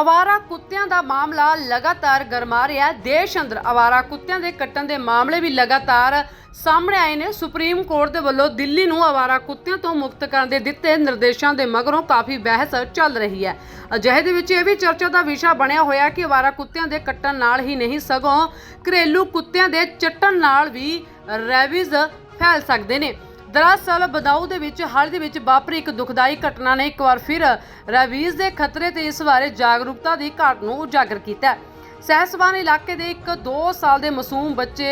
ਅਵਾਰਾ ਕੁੱਤਿਆਂ ਦਾ ਮਾਮਲਾ ਲਗਾਤਾਰ ਗਰਮਾ ਰਿਹਾ ਦੇਸ਼ ਅੰਦਰ ਅਵਾਰਾ ਕੁੱਤਿਆਂ ਦੇ ਕੱਟਣ ਦੇ ਮਾਮਲੇ ਵੀ ਲਗਾਤਾਰ ਸਾਹਮਣੇ ਆਏ ਨੇ। ਸੁਪਰੀਮ ਕੋਰਟ ਦੇ ਵੱਲੋਂ ਦਿੱਲੀ ਨੂੰ ਅਵਾਰਾ ਕੁੱਤਿਆਂ ਤੋਂ ਮੁਕਤ ਕਰਨ ਦੇ ਦਿੱਤੇ ਨਿਰਦੇਸ਼ਾਂ ਦੇ ਮਗਰੋਂ ਕਾਫੀ ਬਹਿਸ ਚੱਲ ਰਹੀ ਹੈ। ਅਜਿਹੇ ਦੇ ਵਿੱਚ ਇਹ ਵੀ ਚਰਚਾ ਦਾ ਵਿਸ਼ਾ ਬਣਿਆ ਹੋਇਆ ਕਿ ਅਵਾਰਾ ਕੁੱਤਿਆਂ ਦੇ ਕੱਟਣ ਨਾਲ ਹੀ ਨਹੀਂ, ਸਗੋਂ ਘਰੇਲੂ ਕੁੱਤਿਆਂ ਦੇ ਚੱਟਣ ਨਾਲ ਵੀ ਰੈਬੀਜ਼ ਫੈਲ ਸਕਦੇ ਨੇ। ਦਰਅਸਲ ਬਦਾਊ ਦੇ ਵਿੱਚ ਹਾਲ ਦੇ ਵਿੱਚ ਵਾਪਰੀ ਇੱਕ ਦੁਖਦਾਈ ਘਟਨਾ ਨੇ ਇੱਕ ਵਾਰ ਫਿਰ ਰੈਬੀਜ਼ ਦੇ ਖਤਰੇ ਤੇ ਇਸ ਬਾਰੇ ਜਾਗਰੂਕਤਾ ਦੀ ਘਾਟ ਨੂੰ ਉਜਾਗਰ ਕੀਤਾ। ਹੈ ਸਹਿਸਵਾਨ ਇਲਾਕੇ ਦੇ ਇੱਕ 2 ਸਾਲ ਦੇ ਮਾਸੂਮ ਬੱਚੇ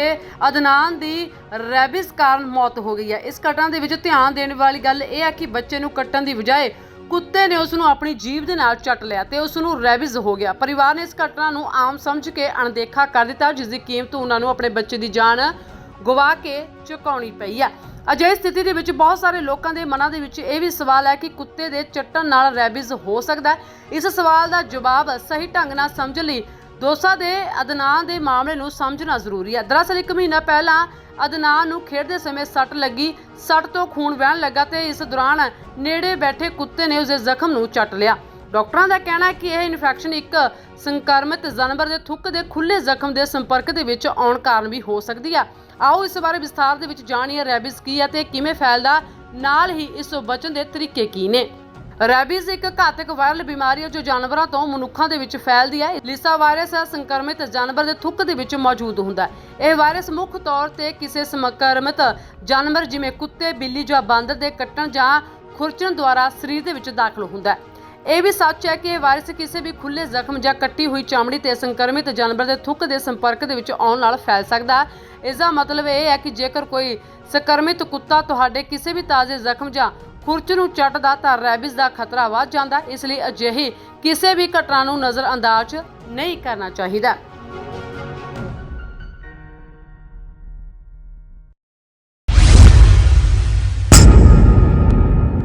ਅਦਨਾਨ ਦੀ ਰੈਬੀਜ਼ ਕਾਰਨ ਮੌਤ ਹੋ ਗਈ ਹੈ। ਇਸ ਘਟਨਾ ਦੇ ਵਿੱਚ ਧਿਆਨ ਦੇਣ ਵਾਲੀ ਗੱਲ ਇਹ ਹੈ ਕਿ ਬੱਚੇ ਨੂੰ ਕੱਟਣ ਦੀ ਬਜਾਏ ਕੁੱਤੇ ਨੇ ਉਸ ਨੂੰ ਆਪਣੀ ਜੀਭ ਦੇ ਨਾਲ ਚੱਟ ਲਿਆ ਤੇ ਉਸ ਨੂੰ ਰੈਬੀਜ਼ ਹੋ ਗਿਆ। ਪਰਿਵਾਰ ਨੇ ਇਸ ਘਟਨਾ ਨੂੰ ਆਮ ਸਮਝ ਕੇ ਅਣਦੇਖਾ ਕਰ ਦਿੱਤਾ, ਜਿਸ ਦੀ ਕੀਮਤ ਉਹਨਾਂ ਨੂੰ ਆਪਣੇ ਬੱਚੇ ਦੀ ਜਾਨ ਗਵਾ ਕੇ ਚੁਕਾਉਣੀ ਪਈ ਹੈ। ਅਜਿਹੀ ਸਥਿਤੀ ਦੇ ਵਿੱਚ ਬਹੁਤ ਸਾਰੇ ਲੋਕਾਂ ਦੇ ਮਨਾਂ ਦੇ ਵਿੱਚ ਇਹ ਵੀ ਸਵਾਲ ਹੈ ਕਿ ਕੁੱਤੇ ਦੇ ਚੱਟਣ ਨਾਲ ਰੈਬਿਜ਼ ਹੋ ਸਕਦਾ ਹੈ। ਇਸ ਸਵਾਲ ਦਾ ਜਵਾਬ ਸਹੀ ਢੰਗ ਨਾਲ ਸਮਝ ਲਈ ਦੋਸਾ ਦੇ ਅਦਨਾਨ ਦੇ ਮਾਮਲੇ ਨੂੰ ਸਮਝਣਾ ਜ਼ਰੂਰੀ ਹੈ। ਦਰਅਸਲ ਇੱਕ ਮਹੀਨਾ ਪਹਿਲਾਂ ਅਦਨਾਨ ਨੂੰ ਖੇਡਦੇ ਸਮੇਂ ਸੱਟ ਲੱਗੀ, ਸੱਟ ਤੋਂ ਖੂਨ ਵਹਿਣ ਲੱਗਾ ਤੇ ਇਸ ਦੌਰਾਨ ਨੇੜੇ ਬੈਠੇ ਕੁੱਤੇ ਨੇ ਉਸਦੇ ਜ਼ਖਮ ਨੂੰ ਚੱਟ ਲਿਆ। ਡਾਕਟਰਾਂ ਦਾ ਕਹਿਣਾ ਹੈ ਕਿ ਇਹ ਇਨਫੈਕਸ਼ਨ ਇੱਕ ਸੰਕਰਮਿਤ ਜਾਨਵਰ ਦੇ ਥੁੱਕ ਦੇ ਖੁੱਲੇ ਜ਼ਖਮ ਦੇ ਸੰਪਰਕ ਦੇ ਵਿੱਚ ਆਉਣ ਕਾਰਨ ਵੀ ਹੋ ਸਕਦੀ ਹੈ ਆਓ ਇਸ ਬਾਰੇ ਵਿਸਥਾਰ ਦੇ ਵਿੱਚ ਜਾਣੀਏ ਰੈਬਿਸ ਕੀ ਹੈ ਤੇ ਕਿਵੇਂ ਫੈਲਦਾ, ਨਾਲ ਹੀ ਇਸ ਤੋਂ ਬਚਣ ਦੇ ਤਰੀਕੇ ਕੀ ਨੇ। ਰੈਬੀਜ਼ ਇੱਕ ਘਾਤਕ ਵਾਇਰਲ ਬਿਮਾਰੀ ਹੈ ਜੋ ਜਾਨਵਰਾਂ ਤੋਂ ਮਨੁੱਖਾਂ ਦੇ ਵਿੱਚ ਫੈਲਦੀ ਹੈ ਲਿਸਾ ਵਾਇਰਸ ਸੰਕਰਮਿਤ ਜਾਨਵਰ ਦੇ ਥੁੱਕ ਦੇ ਵਿੱਚ ਮੌਜੂਦ ਹੁੰਦਾ ਹੈ। ਇਹ ਵਾਇਰਸ ਮੁੱਖ ਤੌਰ ਤੇ ਕਿਸੇ ਸੰਕਰਮਿਤ ਜਾਨਵਰ ਜਿਵੇਂ ਕੁੱਤੇ, ਬਿੱਲੀ ਜਾਂ ਬਾਂਦਰ ਦੇ ਕੱਟਣ ਜਾਂ ਖੁਰਚਣ ਦੁਆਰਾ ਸਰੀਰ ਦੇ ਵਿੱਚ ਦਾਖਲ ਹੁੰਦਾ ਹੈ। ਇਹ ਵੀ ਸੱਚ ਹੈ ਕਿ ਇਹ ਵਾਇਰਸ ਕਿਸੇ ਵੀ ਖੁੱਲੇ ਜ਼ਖਮ ਜਾਂ ਕੱਟੀ ਹੋਈ ਚਮੜੀ ਤੇ ਸੰਕਰਮਿਤ ਜਾਨਵਰ ਦੇ ਥੁੱਕ ਦੇ ਸੰਪਰਕ ਦੇ ਵਿੱਚ ਆਉਣ ਨਾਲ ਫੈਲ ਸਕਦਾ ਹੈ। ਇਸ ਦਾ ਮਤਲਬ ਇਹ ਹੈ ਕਿ ਜੇਕਰ ਕੋਈ ਸੰਕਰਮਿਤ ਕੁੱਤਾ ਤੁਹਾਡੇ ਕਿਸੇ ਵੀ ਤਾਜ਼ੇ ਜ਼ਖਮ ਜਾਂ ਖੁਰਚ ਨੂੰ ਚੱਟਦਾ ਤਾਂ ਰੈਬਿਸ ਦਾ ਖਤਰਾ ਵੱਧ ਜਾਂਦਾ ਇਸ ਲਈ ਅਜਿਹੀ ਕਿਸੇ ਵੀ ਘਟਨਾ ਨੂੰ ਨਜ਼ਰ ਅੰਦਾਜ਼ ਨਹੀਂ ਕਰਨਾ ਚਾਹੀਦਾ।